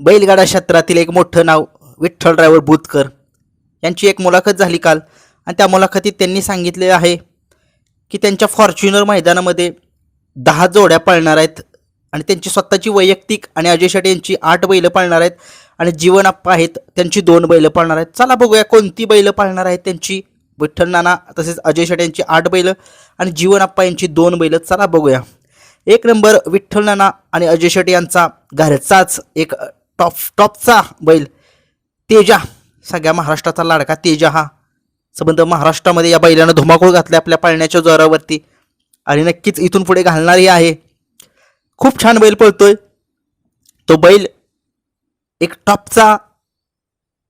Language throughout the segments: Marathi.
बैलगाडा क्षेत्रातील एक मोठं नाव विठ्ठल बुतकर यांची एक मुलाखत झाली काल. आणि त्या मुलाखतीत त्यांनी सांगितले आहे की त्यांच्या फॉर्च्युनर मैदानामध्ये दहा जोड्या पळणार आहेत आणि त्यांची स्वतःची वैयक्तिक आणि अजय शेट यांची आठ बैलं पाळणार आहेत आणि जीवन आप्पा आहेत त्यांची दोन बैलं पाळणार आहेत. चला बघूया कोणती बैलं पाळणार आहेत त्यांची. विठ्ठल नाना तसेच अजय शेट यांची आठ बैलं आणि जीवनाप्पा यांची दोन बैलं. चला बघूया. एक नंबर विठ्ठल नाना आणि अजय शेट यांचा घरचाच एक टॉप टॉपचा बैल. तेजा. सगळ्या महाराष्ट्राचा लाडका तेजा हा. संबंध महाराष्ट्रामध्ये या बैलानं धुमाकूळ घातला आपल्या पाळण्याच्या जोरावरती. आणि नक्कीच इथून पुढे घालणारही आहे. खूप छान बैल पळतोय. तो बैल एक टॉपचा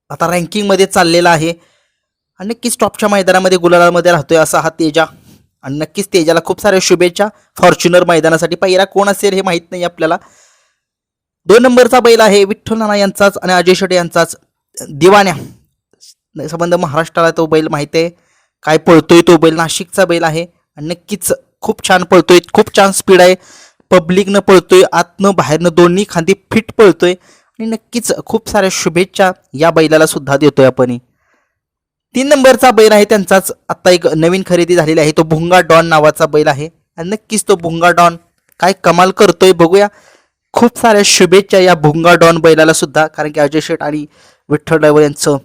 आता रँकिंगमध्ये चाललेला आहे. आणि नक्कीच टॉपच्या मैदानामध्ये गुलालामध्ये राहतोय असा हा तेजा. आणि नक्कीच तेजाला खूप साऱ्या शुभेच्छा. फॉर्च्युनर मैदानासाठी पहिला कोण असेल हे माहीत नाही आपल्याला. दोन नंबरचा बैल आहे विठ्ठल नाना यांचाच आणि अजय शेटे यांचाच. दिवाण्या. संबंध महाराष्ट्राला तो बैल माहीत आहे. काय पळतोय तो बैल? नाशिकचा बैल आहे. आणि नक्कीच खूप छान पळतोय. खूप छान स्पीड आहे. पब्लिकनं पळतोय आतनं बाहेरनं दोन्ही खांदी फिट पळतोय. आणि नक्कीच खूप साऱ्या शुभेच्छा या बैलाला सुद्धा देतोय आपण. तीन नंबरचा बैल आहे त्यांचाच. आत्ता एक नवीन खरेदी झालेली आहे. तो भुंगा डॉन नावाचा बैल आहे. आणि नक्कीच तो भुंगा डॉन काय कमाल करतोय बघूया. खूप साऱ्या शुभेच्छा या भुंगा डॉन बैलाला सुद्धा कारण की अजय शेठ आणि विठ्ठल ड्रायव्हर यांचं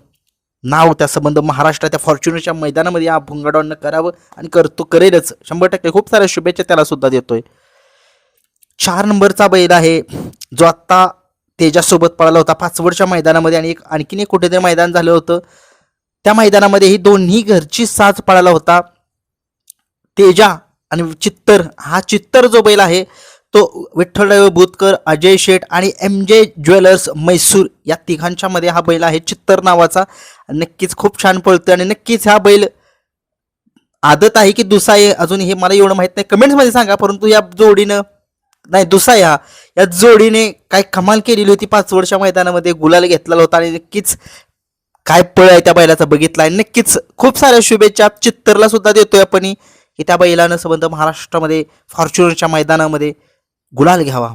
नाव त्या संबंध महाराष्ट्राच्या फॉर्च्युनरच्या मैदानामध्ये या भुंगा डॉननं करावं आणि करतो करेलच. शंभर टक्के खूप साऱ्या शुभेच्छा त्याला सुद्धा देतोय. चार नंबरचा बैल आहे जो आत्ता तेजासोबत पळाला होता पाचवडच्या मैदानामध्ये आणि एक आणखीन एक कुठेतरी मैदान झालं होतं. त्या मैदानामध्ये ही दोन्ही घरची साज पळाला होता. तेजा आणि चित्तर हा चित्तर जो बैल आहे तो विठ्ठलराव बुतकर अजय शेठ आणि एम जे ज्वेलर्स मैसूर या तिघांच्या मध्ये हा बैल आहे चित्तर नावाचा. नक्कीच खूप छान पळतोय आणि नक्कीच हा बैल आदत आहे की दुसा आहे? अजून हे मला एवढं माहीत नाही. कमेंट्समध्ये सांगा परंतु या जोडीनं नाही दुसा हा या जोडीने काय कमाल केलेली होती. पाच वर्षा मैदानामध्ये गुलाल घेतलेला होता आणि नक्कीच काय पळ आहे त्या बैलाचा बघितला. आहे नक्कीच खूप साऱ्या शुभेच्छा चित्तरला सुद्धा देतोय आपण. की त्या बैलानं संबंध महाराष्ट्रामध्ये फॉर्च्युनरच्या मैदानामध्ये गुलाल घ्यावा.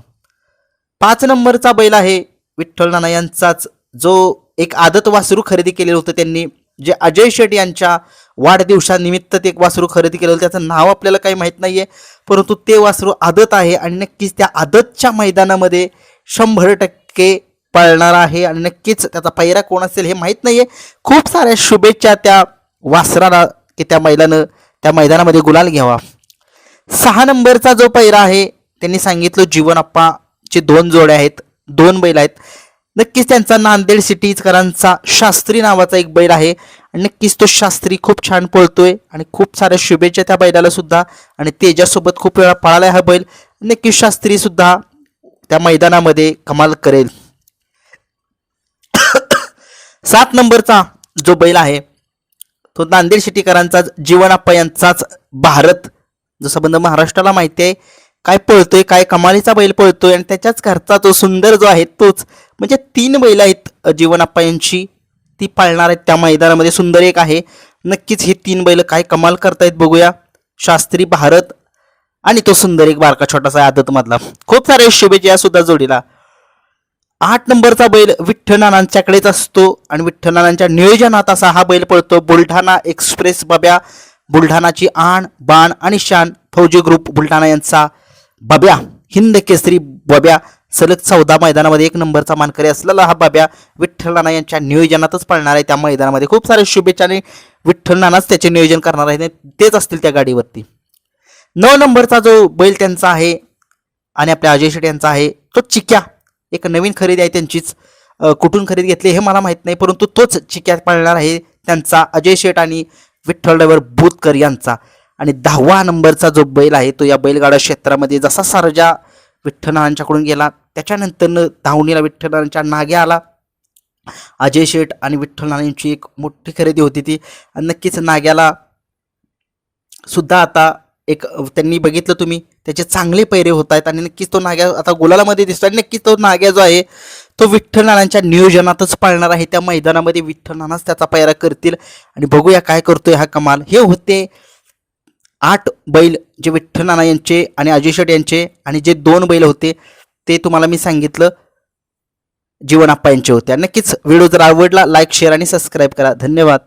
पाच नंबरचा बैल आहे विठ्ठल नाना यांचाच. जो एक आदत वासरू खरेदी केलेलं होतं त्यांनी. जे अजय शेट यांच्या वाढदिवसानिमित्त ते एक वासरू खरेदी केलं होतं. त्याचं नाव आपल्याला काही माहीत नाहीये. परंतु ते वासरू आदत आहे आणि नक्कीच त्या आदतच्या मैदानामध्ये शंभर टक्के पळणार आहे आणि नक्कीच त्याचा पैरा कोण असेल हे माहीत नाहीये. खूप साऱ्या शुभेच्छा त्या वासराला की त्या मैदानं त्या मैदानामध्ये गुलाल घ्यावा. सहा नंबरचा जो पैरा आहे त्यांनी सांगितलं जीवन आप्पाचे दोन जोडे आहेत दोन बैल आहेत. नक्कीच त्यांचा नांदेड सिटीजकरांचा शास्त्री नावाचा एक बैल आहे. आणि नक्कीच तो शास्त्री खूप छान पळतोय आणि खूप साऱ्या शुभेच्छा त्या बैलाला सुद्धा. आणि तेजासोबत खूप वेळा पळाला हा बैल. नक्कीच शास्त्री सुद्धा त्या मैदानामध्ये कमाल करेल. सात नंबरचा जो बैल आहे तो नांदेड सिटीकरांचाच जीवनाप्पा यांचाच भारत. जो संबंध महाराष्ट्राला माहिती आहे काय पळतोय काय कमालीचा बैल पळतोय आणि त्याच्याच घरचा जो सुंदर जो आहे तोच. म्हणजे तीन बैल आहेत जीवनाप्पा यांची ती पाळणार आहेत त्या मैदानामध्ये. सुंदर एक आहे. नक्कीच हे तीन बैल काय कमाल करतायत बघूया. शास्त्री भारत आणि तो सुंदर एक बारका छोटासा आदत मधला खूप सारे शुभेच्छा या सुद्धा जोडीला. आठ नंबरचा बैल विठ्ठलनानांच्याकडेच असतो आणि विठ्ठलनानांच्या नियोजनात असा हा बैल पळतो. बुलढाणा एक्सप्रेस बब्या. बुलढाणाची आण बाण आणि शान फौजी ग्रुप बुलढाणा यांचा बब्या हिंद केसरी बब्या सलग चौदा मैदानामध्ये एक नंबरचा मानकरी असलेला हा बाब्या विठ्ठल नाना यांच्या नियोजनातच पळणार आहे. त्या मैदानामध्ये खूप सारे शुभेच्छा आणि विठ्ठल नानाच त्याचे नियोजन करणार आहे तेच असतील त्या गाडीवरती. नऊ नंबरचा जो बैल त्यांचा आहे आणि आपल्या अजय शेठ यांचा आहे तो चिक्या. एक नवीन खरेदी आहे त्यांचीच. कुठून खरेदी घेतली हे मला माहीत नाही परंतु तोच चिक्यात पळणार आहे त्यांचा अजय शेठ आणि विठ्ठल ड्रायव्हर बुतकर यांचा. आणि दहावा नंबरचा जो बैल आहे तो या बैलगाडा क्षेत्रामध्ये जसा सरजा विठ्ठलांच्याकडून गेला त्याच्यानंतरनं धावणीला विठ्ठलांच्या नाग्या आला. अजय शेठ आणि विठ्ठल एक मोठी खरेदी होती ती. आणि नक्कीच नाग्याला सुद्धा आता एक त्यांनी बघितलं तुम्ही त्याचे चांगले पैरे होत आहेत आणि नक्कीच तो नाग्या आता गुलालामध्ये दिसतो आणि नक्कीच तो नाग्या जो आहे तो विठ्ठलनानांच्या नियोजनातच पाळणार आहे. त्या मैदानामध्ये विठ्ठलनानाच त्याचा पैरा करतील. आणि बघूया काय करतोय हा कमाल. हे होते आठ बैल जे विठ्ठल नाना यांचे आणि अजय शेट यांचे आणि जे दोन बैल होते ते तुम्हाला मी सांगितलं. जीवनाप्पा यांचे होते. नक्कीच व्हिडिओ जर आवडला लाईक शेअर आणि सबस्क्राईब करा. धन्यवाद.